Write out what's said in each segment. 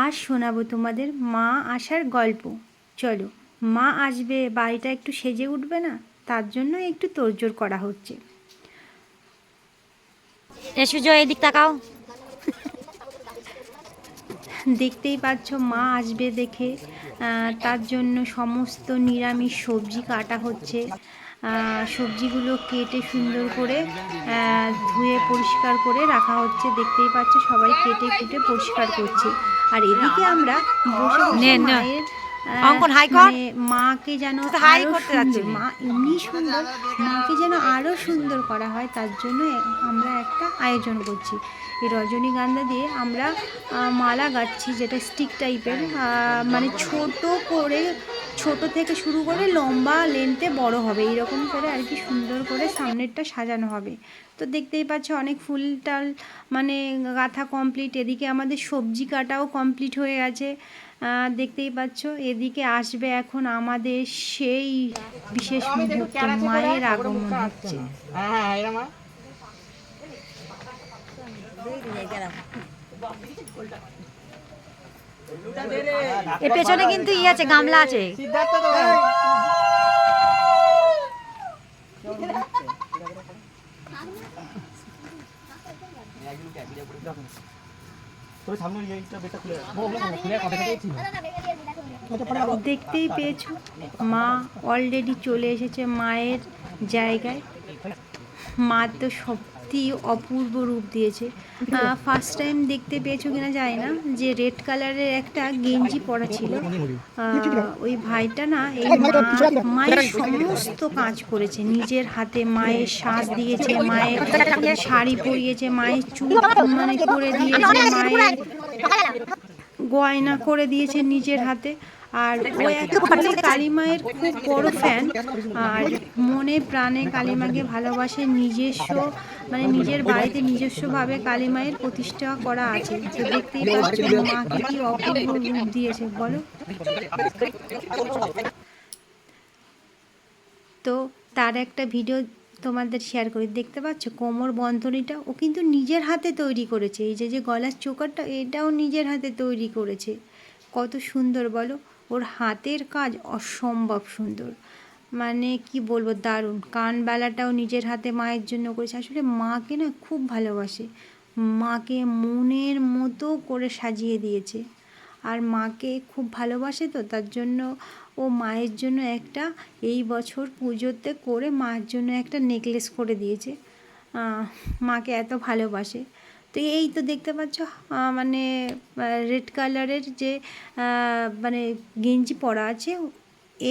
আজ শোনাবো তোমাদের মা আসার গল্প। চলো মা আসবে বাড়িটা একটু সেজে উঠবে না? তার জন্য একটু তোড়জোড় করা হচ্ছে। এদিক তাকাও। দেখতেই পাচ্ছ মা আসবে দেখে। তার জন্য সমস্ত নিরামিষ সবজি কাটা হচ্ছে। সবজিগুলো কেটে সুন্দর করে ধুয়ে পরিষ্কার করে রাখা হচ্ছে দেখতেই পাচ্ছ সবাই কেটে কুটে পরিষ্কার করছে আর এদিকে আমরা বসে বসে নে, নে। মায়ের অঙ্কন হাই কর। মানে মাকে যেন হাই করতে সুন্দর মা এমনি সুন্দর মাকে যেন আরও সুন্দর করা হয় তার জন্য আমরা একটা আয়োজন করছি এই রজনীগন্ধা দিয়ে আমরা মালা গাচ্ছি যেটা স্টিক টাইপের মানে ছোট করে ছোট থেকে শুরু করে লম্বা লেন্থে বড় হবে। এইরকম করে আর কি সুন্দর করে সামনেরটা সাজানো হবে। তো দেখতেই পাচ্ছ অনেক ফুল টাল মানে গাঁথা কমপ্লিট এদিকে আমাদের সবজি কাটাও কমপ্লিট হয়ে গেছে। দেখতেই পাচ্ছ এদিকে আসবে এখন আমাদের সেই বিশেষ মায়ের আগমন হচ্ছে। হ্যাঁ এরম এর পেছনে কিন্তু ই আছে গামলা আছে সিদ্ধার্থ তো দেখতেই পেয়েছ মা অলরেডি চলে এসেছে মায়ের জায়গায় মা তো সত্যি অপূর্ব রূপ দিয়েছে ফার্স্ট টাইম দেখতে পেয়েছ কিনা জানি না যে রেড কালারের একটা গেঞ্জি পরা ছিল ওই ভাইটা না এই মায়ের সমস্ত কাজ করেছে নিজের হাতে মায়ের সাজ দিয়েছে মায়ের শাড়ি পরিয়েছে মায়ের চুল মানে করে দিয়েছে মায়ের গয়না করে দিয়েছে নিজের হাতে আর ও অ্যাকচুয়ালি কালিমায়ের খুব বড় ফ্যান আর মনে প্রাণে কালিমাকে ভালোবাসে নিজস্ব মানে নিজের বাড়িতে নিজস্বভাবে কালিমায়ের প্রতিষ্ঠা করা আছে। তো দেখতেই পাচ্ছ মাকে কি অপূর্ব রূপ দিয়েছে বলো। তো তার একটা ভিডিও তোমাদের শেয়ার করি। দেখতে পাচ্ছ কোমর বন্ধনীটা ও কিন্তু নিজের হাতে তৈরি করেছে। এই যে যে গলার চোকারটা এটাও নিজের হাতে তৈরি করেছে। কত সুন্দর বলো। ওর হাতের কাজ অসম্ভব সুন্দর। মানে কি বলব, দারুণ। কানবেলাটাও নিজের হাতে মায়ের জন্য করেছে। আসলে মাকে না খুব ভালোবাসে। মাকে মনের মতো করে সাজিয়ে দিয়েছে। আর মাকে খুব ভালোবাসে তো, তার জন্য ও মায়ের জন্য একটা এই বছর পুজোতে করে মায়ের জন্য একটা নেকলেস করে দিয়েছে। মাকে এত ভালোবাসে। তো এই তো দেখতে পাচ্ছ মানে রেড কালারের যে মানে গেঞ্জি পরা আছে,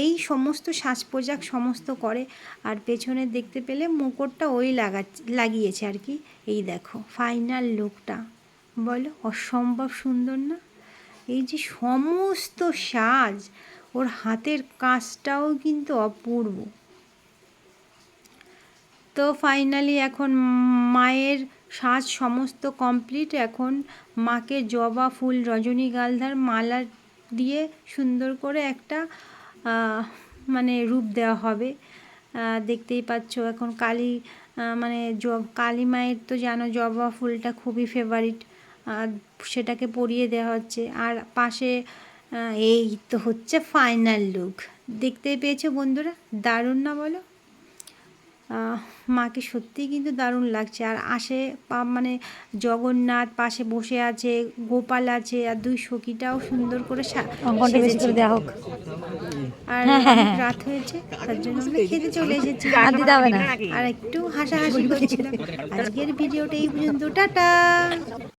এই সমস্ত সাজ পোশাক সমস্ত করে, আর পেছনে দেখতে পেলে মুকুটটা ওই লাগা, লাগিয়েছে আর কি। এই দেখো ফাইনাল লুকটা বলো, অসম্ভব সুন্দর না? এই যে সমস্ত সাজ, ওর হাতের কাজটাও কিন্তু অপূর্ব। তো ফাইনালি এখন মায়ের সাজ সমস্ত কমপ্লিট এখন মাকে জবা ফুল রজনীগন্ধার মালা দিয়ে সুন্দর করে একটা মানে রূপ দেওয়া হবে। দেখতেই পাচ্ছ এখন কালী মানে জ- কালী মায়ের তো জানো জবা ফুলটা খুবই ফেভারিট সেটাকে পরিয়ে দেওয়া হচ্ছে। আর পাশে এই তো হচ্ছে ফাইনাল লুক দেখতেই পেয়েছ বন্ধুরা? দারুণ না বলো? মাকে সত্যিই কিন্তু দারুণ লাগছে। আর আসে মানে জগন্নাথ পাশে বসে আছে গোপাল আছে আর দুই সখীটাও সুন্দর করে দেওয়া হোক। আর রাত হয়েছে তার জন্য খেতে চলে এসেছি। আর একটু হাসাহাসি করছিলাম। আজকের ভিডিওটা এই পর্যন্ত। টাটা!